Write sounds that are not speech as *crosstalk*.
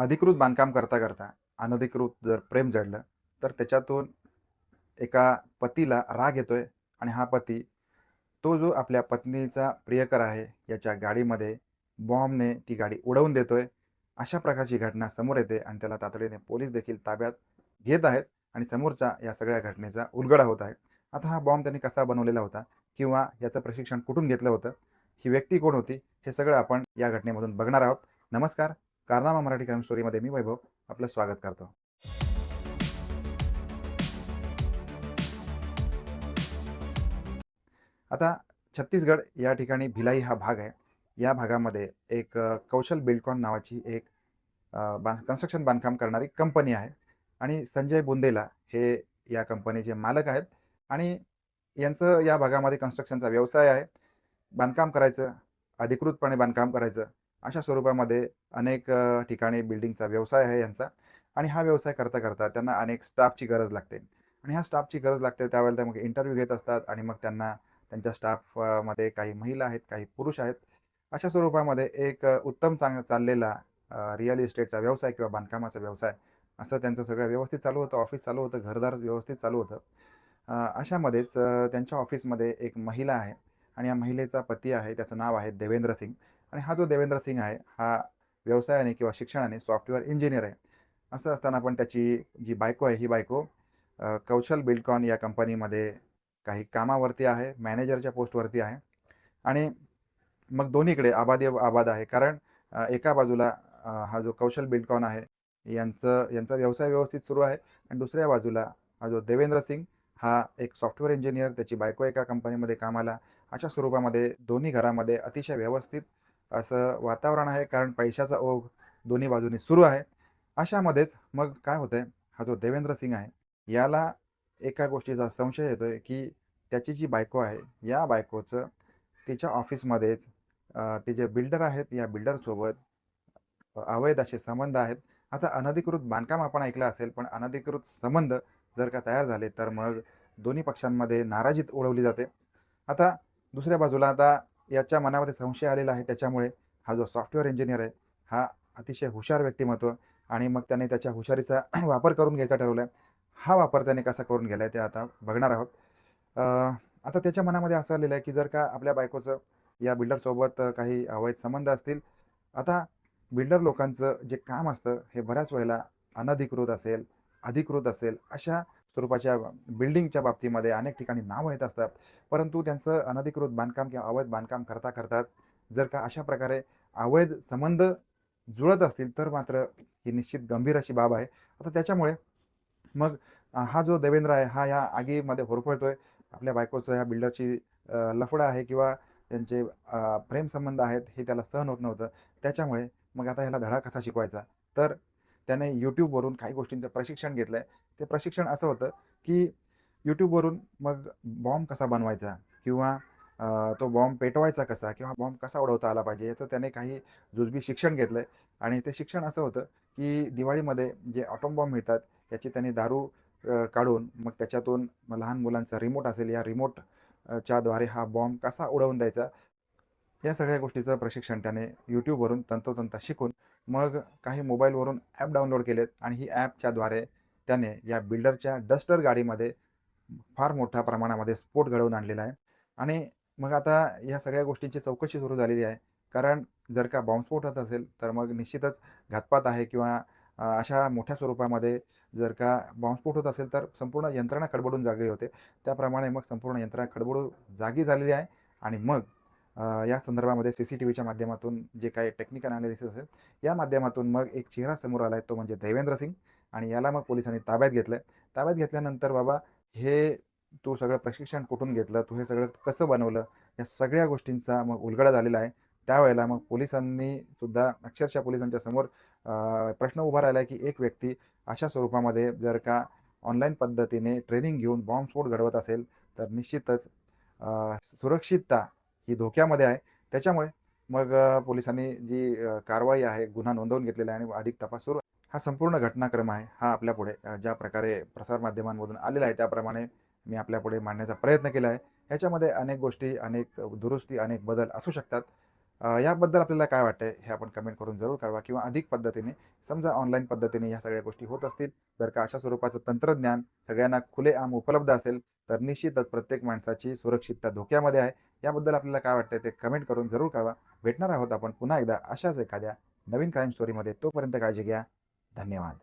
अधिकृत बांधकाम करता करता अनधिकृत जर प्रेम जडलं तर त्याच्यातून एका पतीला राग येतोय आणि हा पती तो जो आपल्या पत्नीचा प्रियकर आहे याच्या गाडीमध्ये बॉम्बने ती गाडी उडवून देतोय अशा प्रकारची घटना समोर येते आणि त्याला तातडीने पोलीस देखील ताब्यात घेत आहेत आणि समोरच्या या सगळ्या घटनेचा उलगडा होत आहे. आता हा बॉम्ब त्यांनी कसा बनवलेला होता किंवा याचं प्रशिक्षण कुठून घेतलं होतं ही व्यक्ती कोण होती हे सगळं आपण या घटनेमधून बघणार आहोत. नमस्कार. कारनामा मराठी क्राईम स्टोरीमध्ये मी वैभव आपलं स्वागत करतो. आता छत्तीसगड या ठिकाणी भिलाई हा भाग आहे. या भागामध्ये एक कौशल बिल्डकॉन नावाची एक बा कन्स्ट्रक्शन बांधकाम करणारी कंपनी आहे. आणि संजय बुंदेला हे या कंपनीचे मालक आहेत. आणि यांचं या भागामध्ये कन्स्ट्रक्शनचा व्यवसाय आहे. बांधकाम करायचं अधिकृतपणे बांधकाम करायचं. अशा स्वरूपामध्ये अनेक ठिकाणी बिल्डिंगचा व्यवसाय आहे यांचा. आणि हा व्यवसाय करता करता त्यांना अनेक स्टाफची गरज लागते. आणि ह्या स्टाफची गरज लागते त्यावेळेला ते मग इंटरव्ह्यू घेत असतात आणि मग त्यांना त्यांच्या स्टाफमध्ये काही महिला आहेत काही पुरुष आहेत. अशा स्वरूपामध्ये एक उत्तम चांग चाललेला रिअल इस्टेटचा व्यवसाय किंवा बांधकामाचा व्यवसाय असं त्यांचं सगळं व्यवस्थित चालू होतं. ऑफिस चालू होतं घरदार व्यवस्थित चालू होतं. अशामध्येच त्यांच्या ऑफिसमध्ये एक महिला आहे आणि या महिलेचा पती आहे त्याचं नाव आहे देवेंद्र सिंग. आणि हा जो देवेंद्र सिंग आहे हा व्यवसायाने किंवा शिक्षणाने सॉफ्टवेअर इंजिनियर आहे. असं असताना पण त्याची जी बायको आहे ही बायको कौशल बिल्डकॉन या कंपनीमध्ये काही कामावरती आहे मॅनेजरच्या पोस्टवरती आहे. आणि मग दोन्हीकडे आबादी आबाद आहे. कारण एका बाजूला हा जो कौशल बिल्डकॉन आहे यांचं यांचा व्यवसाय व्यवस्थित सुरू आहे. आणि दुसऱ्या बाजूला हा जो देवेंद्र सिंग हा एक सॉफ्टवेअर इंजिनियर त्याची बायको एका कंपनीमध्ये कामाला अशा स्वरूपामध्ये दोन्ही घरामध्ये अतिशय व्यवस्थित असं वातावरण आहे कारण पैशाचा ओघ दोन्ही बाजूनी सुरू आहे. अशामध्येच मग काय होतंय? हा जो देवेंद्र सिंग आहे याला एका गोष्टीचा संशय येतो आहे की त्याची जी बायको आहे या बायकोचं तिच्या ऑफिसमध्येच ते जे बिल्डर आहेत या बिल्डरसोबत अवैध असे संबंध आहेत. आता अनधिकृत बांधकाम आपण ऐकलं असेल पण अनधिकृत संबंध जर का तयार झाले तर मग दोन्ही पक्षांमध्ये नाराजीत ओढवली जाते. आता दुसऱ्या बाजूला आता याच्या मनामध्ये संशय आलेला आहे. त्याच्यामुळे हा जो सॉफ्टवेअर इंजिनियर आहे हा अतिशय हुशार व्यक्तिमत्व आणि मग त्याने त्याच्या हुशारीचा *clears throat* वापर करून घ्यायचा ठरवला आहे हा वापर त्याने कसा करून गेला आहे ते आता बघणार आहोत. आता त्याच्या मनामध्ये असं आलेलं आहे की जर का आपल्या बायकोचं या बिल्डरसोबत काही अवैध संबंध असतील आता बिल्डर लोकांचं जे काम असतं हे बऱ्याच वेळेला अनधिकृत असेल अधिकृत असेल अशा स्वरूपाच्या बिल्डिंगच्या बाबतीमध्ये अनेक ठिकाणी नावं येत असतात. परंतु त्यांचं अनधिकृत बांधकाम किंवा अवैध बांधकाम करता करताच जर का अशा प्रकारे अवैध संबंध जुळत असतील तर मात्र ही निश्चित गंभीर अशी बाब आहे. आता त्याच्यामुळे मग हा जो देवेंद्र आहे हा या आगीमध्ये होरपळतोय. आपल्या बायकोचं ह्या बिल्डरची लफडं आहे किंवा त्यांचे प्रेमसंबंध आहेत हे त्याला सहन होत नव्हतं. त्याच्यामुळे मग आता ह्याला धडा कसा शिकवायचा? तर त्याने यूट्यूबवरून काही गोष्टींचं प्रशिक्षण घेतलं आहे ते प्रशिक्षण असं होतं की यूट्यूबवरून मग बॉम्ब कसा बनवायचा? किंवा तो बॉम्ब पेटवायचा कसा? किंवा बॉम्ब कसा उडवता आला पाहिजे? याचं त्याने काही जुजबी शिक्षण घेतलं आहे आणि ते शिक्षण असं होतं की दिवाळीमध्ये जे ऑटोम बॉम्ब मिळतात याची त्याने दारू काढून मग त्याच्यातून मग लहान मुलांचा रिमोट असेल या रिमोट च्याद्वारे हा बॉम्ब कसा उडवून द्यायचा? या सगळ्या गोष्टीचं प्रशिक्षण त्याने यूट्यूबवरून तंतोतंत शिकून मग काही मोबाईलवरून ॲप डाउनलोड केलेत आणि ही ॲपच्याद्वारे त्याने या बिल्डरच्या डस्टर गाडीमध्ये फार मोठ्या प्रमाणामध्ये स्फोट घडवून आणलेला आहे. आणि मग आता या सगळ्या गोष्टींची चौकशी सुरू झालेली आहे. कारण जर का बॉम्बस्फोट होत असेल तर मग निश्चितच घातपात आहे किंवा अशा मोठ्या स्वरूपामध्ये जर का बॉम्बस्फोट होत असेल तर संपूर्ण यंत्रणा खडबडून जागी होते. त्याप्रमाणे मग संपूर्ण यंत्रणा खडबडून जागी झालेली आहे. आणि मग या संदर्भामध्ये सी सी टी व्हीच्या माध्यमातून जे काही टेक्निकल अनालिसिस असेल या माध्यमातून मग एक चेहरा समोर आला आहे तो म्हणजे देवेंद्र सिंग. आणि याला मग पोलिसांनी ताब्यात घेतलं आहे ताब्यात घेतल्यानंतर बाबा हे तू सगळं प्रशिक्षण कुठून घेतलं? तू हे सगळं कसं बनवलं? या सगळ्या गोष्टींचा मग उलगडा झालेला आहे. त्यावेळेला मग पोलिसांनी सुद्धा अक्षरशः पोलिसांच्या समोर प्रश्न उभा राहिला आहे की एक व्यक्ती अशा स्वरूपामध्ये जर का ऑनलाईन पद्धतीने ट्रेनिंग घेऊन बॉम्बस्फोट घडवत असेल तर निश्चितच सुरक्षितता ही धोक्यामध्ये आहे. त्याच्यामुळे मग पोलिसांनी जी कारवाई आहे गुन्हा नोंदवून घेतलेला आहे आणि अधिक तपास सुरू हा संपूर्ण घटनाक्रम आहे. हा आपल्यापुढे ज्या प्रकारे प्रसारमाध्यमांमधून आलेला आहे त्याप्रमाणे मी आपल्यापुढे मांडण्याचा प्रयत्न केला आहे. ह्याच्यामध्ये अनेक गोष्टी अनेक दुरुस्ती अनेक बदल असू शकतात. याबद्दल आपल्याला काय वाटतं हे आपण कमेंट करून जरूर कळवा किंवा अधिक पद्धतीने समजा ऑनलाईन पद्धतीने ह्या सगळ्या गोष्टी होत असतील जर का अशा स्वरूपाचं तंत्रज्ञान सगळ्यांना खुलेआम उपलब्ध असेल तर निश्चितच प्रत्येक माणसाची सुरक्षितता धोक्यामध्ये आहे. याबद्दल आपल्याला काय वाटतं ते कमेंट करून जरूर कळवा. भेटणार आहोत आपण पुन्हा एकदा अशाच एखाद्या नवीन क्राईम स्टोरीमध्ये तोपर्यंत काळजी घ्या. धन्यवाद.